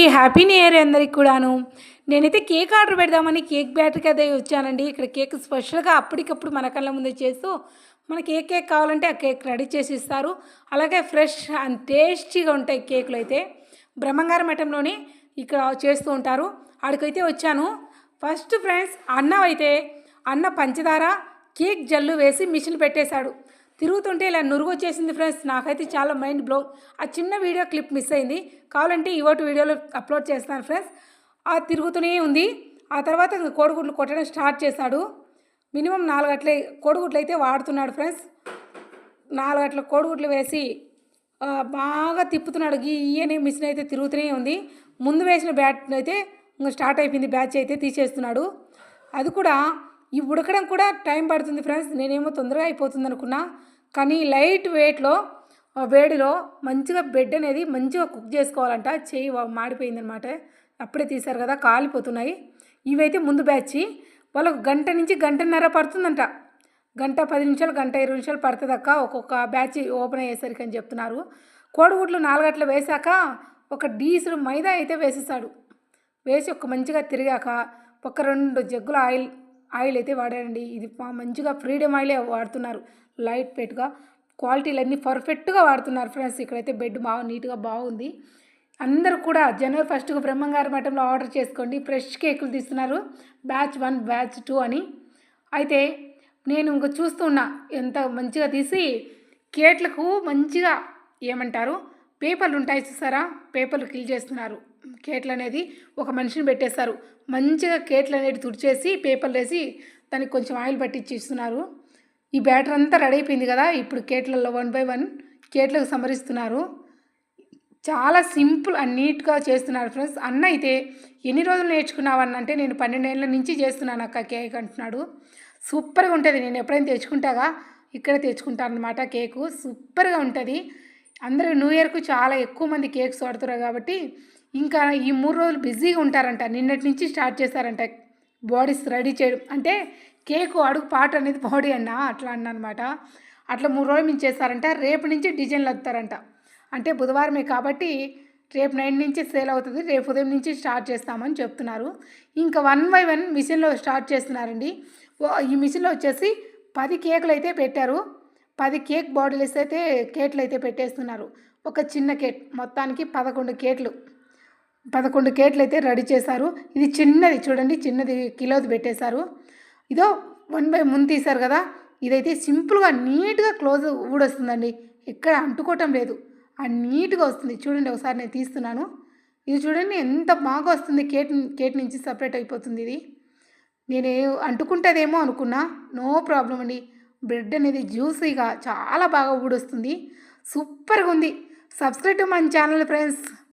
ఈ happy new year అందరికి కూడాను. నేనైతే కేక్ ఆర్డర్ పెడదామని కేక్ బ్యాటరీకి అదే వచ్చానండి. ఇక్కడ కేక్ స్పెషల్గా అప్పటికప్పుడు మన కళ్ళ ముందే చేస్తూ మనకి ఏ కేక్ కావాలంటే ఆ కేక్ రెడీ చేసి ఇస్తారు. అలాగే ఫ్రెష్ అండ్ టేస్టీగా ఉంటాయి కేకులు అయితే బ్రహ్మంగారి మఠంలోని ఇక్కడ చేస్తూ ఉంటారు. ఆడికైతే వచ్చాను. ఫస్ట్ ఫ్రెండ్స్ అన్నం అయితే అన్న పంచదార కేక్ జల్లు వేసి మిషన్ పెట్టేశాడు. తిరుగుతుంటే ఇలా నురుగు వచ్చేసింది ఫ్రెండ్స్ నాకైతే చాలా మైండ్ బ్లో ఆ చిన్న వీడియో క్లిప్ మిస్ అయింది. కావాలంటే ఇవాటి వీడియోలో అప్లోడ్ చేస్తాను ఫ్రెండ్స్ ఆ తిరుగుతూనే ఉంది. ఆ తర్వాత కోడిగుడ్లు కొట్టడం స్టార్ట్ చేశాడు. మినిమం నాలుగట్లే కోడిగుడ్లు అయితే వాడుతున్నాడు ఫ్రెండ్స్ నాలుగట్ల కోడిగుడ్లు వేసి బాగా తిప్పుతున్నాడు. గీ ఈయనే మిషన్ అయితే తిరుగుతూనే ఉంది. ముందు వేసిన బ్యాట్ అయితే ఇంకా స్టార్ట్ అయిపోయింది. బ్యాచ్ అయితే తీసేస్తున్నాడు. అది కూడా ఈ ఉడకడం కూడా టైం పడుతుంది ఫ్రెండ్స్. నేనేమో తొందరగా అయిపోతుంది అనుకున్నా. కానీ లైట్ వెయిట్లో ఆ వేడిలో మంచిగా బెడ్ అనేది మంచిగా కుక్ చేసుకోవాలంట. చేయి వా- మాడిపోయిందనమాట. అప్పుడే తీశారు కదా కాలిపోతున్నాయి. ఇవైతే ముందు బ్యాచ్. వాళ్ళకు గంట నుంచి గంటన్నర పడుతుందంట. గంట పది నిమిషాలు గంట ఇరవై నిమిషాలు పడుతుందక్క ఒక్కొక్క బ్యాచ్ ఓపెన్ అయ్యేసరికి అని చెప్తున్నారు. కోడిగుడ్లు నాలుగట్ల వేశాక ఒక డీసులు మైదా అయితే వేసేసాడు. వేసి ఒక మంచిగా తిరిగాక ఒక రెండు జగ్గుల ఆయిల్ ఆయిల్ అయితే వాడారండి. ఇది మంచిగా ఫ్రీడమ్ ఆయిలే వాడుతున్నారు. లైట్ వెయిట్గా. క్వాలిటీలన్నీ పర్ఫెక్ట్గా వాడుతున్నారు ఫ్రెండ్స్. ఇక్కడైతే బెడ్ బాగా నీట్గా బాగుంది. అందరూ కూడా జనవరి ఫస్ట్కు బ్రహ్మంగారి మఠంలో ఆర్డర్ చేసుకోండి. ఫ్రెష్ కేకులు తీస్తున్నారు. బ్యాచ్ వన్ బ్యాచ్ టూ అని. అయితే నేను ఇంకా చూస్తున్నా ఎంత మంచిగా తీసి కేట్లకు మంచిగా ఏమంటారు? పేపర్లు ఉంటాయి చూసారా? పేపర్లు కిల్ చేస్తున్నారు. కేట్లు అనేది ఒక మనిషిని పెట్టేస్తారు మంచిగా కేట్లు అనేది తుడిచేసి పేపర్లు వేసి దానికి కొంచెం ఆయిల్ పట్టించి ఇస్తున్నారు. ఈ బ్యాటర్ అంతా రెడీ అయిపోయింది కదా? ఇప్పుడు కేట్లలో వన్ బై వన్ కేట్లకు సమరిస్తున్నారు చాలా సింపుల్ అండ్ నీట్గా చేస్తున్నారు ఫ్రెండ్స్. అన్న అయితే ఎన్ని రోజులు నేర్చుకున్నావన్న అంటే నేను పన్నెండేళ్ళ నుంచి చేస్తున్నాను అక్క కేక్ అంటున్నాడు. సూపర్గా ఉంటుంది. నేను ఎప్పుడైనా తెచ్చుకుంటాగా? ఇక్కడ తెచ్చుకుంటాను అనమాట కేకు. సూపర్గా ఉంటుంది. అందరూ న్యూ ఇయర్కు చాలా ఎక్కువ మంది కేక్స్ వాడుతున్నారు కాబట్టి ఇంకా ఈ మూడు రోజులు బిజీగా ఉంటారంట. నిన్నటి నుంచి స్టార్ట్ చేశారంట. బాడీస్ రెడీ చేయడం. అంటే కేకు అడుగు పాట అనేది బాడీ అన్న అట్లా అన్నమాట. అనమాట అట్లా మూడు రోజులు నుంచి చేస్తారంట రేపు నుంచి డిజైన్లు వస్తారంట అంటే బుధవారమే కాబట్టి రేపు నైన్ నుంచి సేల్ అవుతుంది. రేపు ఉదయం నుంచి స్టార్ట్ చేస్తామని చెప్తున్నారు. ఇంకా వన్ బై వన్ మిషన్లో స్టార్ట్ చేస్తున్నారండి. ఓ- ఈ మిషన్లో వచ్చేసి పది కేకులు అయితే పెట్టారు. పది కేక్ బాటిల్స్ అయితే కేట్లు అయితే పెట్టేస్తున్నారు. ఒక చిన్న కేక్ మొత్తానికి పదకొండు కేట్లు పదకొండు కేట్లు అయితే రెడీ చేశారు. ఇది చిన్నది చూడండి చిన్నది కిలోది పెట్టేశారు. ఇదో వన్ బై ముందు తీశారు కదా ఇదైతే సింపుల్గా నీట్గా క్లోజ్ ఊడొస్తుందండి. ఎక్కడ అంటుకోవటం లేదు. ఆ నీట్గా వస్తుంది. చూడండి ఒకసారి నేను తీస్తున్నాను. ఇది చూడండి ఎంత బాగా వస్తుంది. కేట్ కేట్ నుంచి సపరేట్ అయిపోతుంది ఇది. నేను అంటుకుంటుందేమో అనుకున్నా. నో ప్రాబ్లం అండి. బ్రెడ్ అనేది జ్యూసీగా చాలా బాగా ఊడొస్తుంది. సూపర్గా ఉంది సబ్స్క్రైబ్ టు మన ఛానల్ ఫ్రెండ్స్.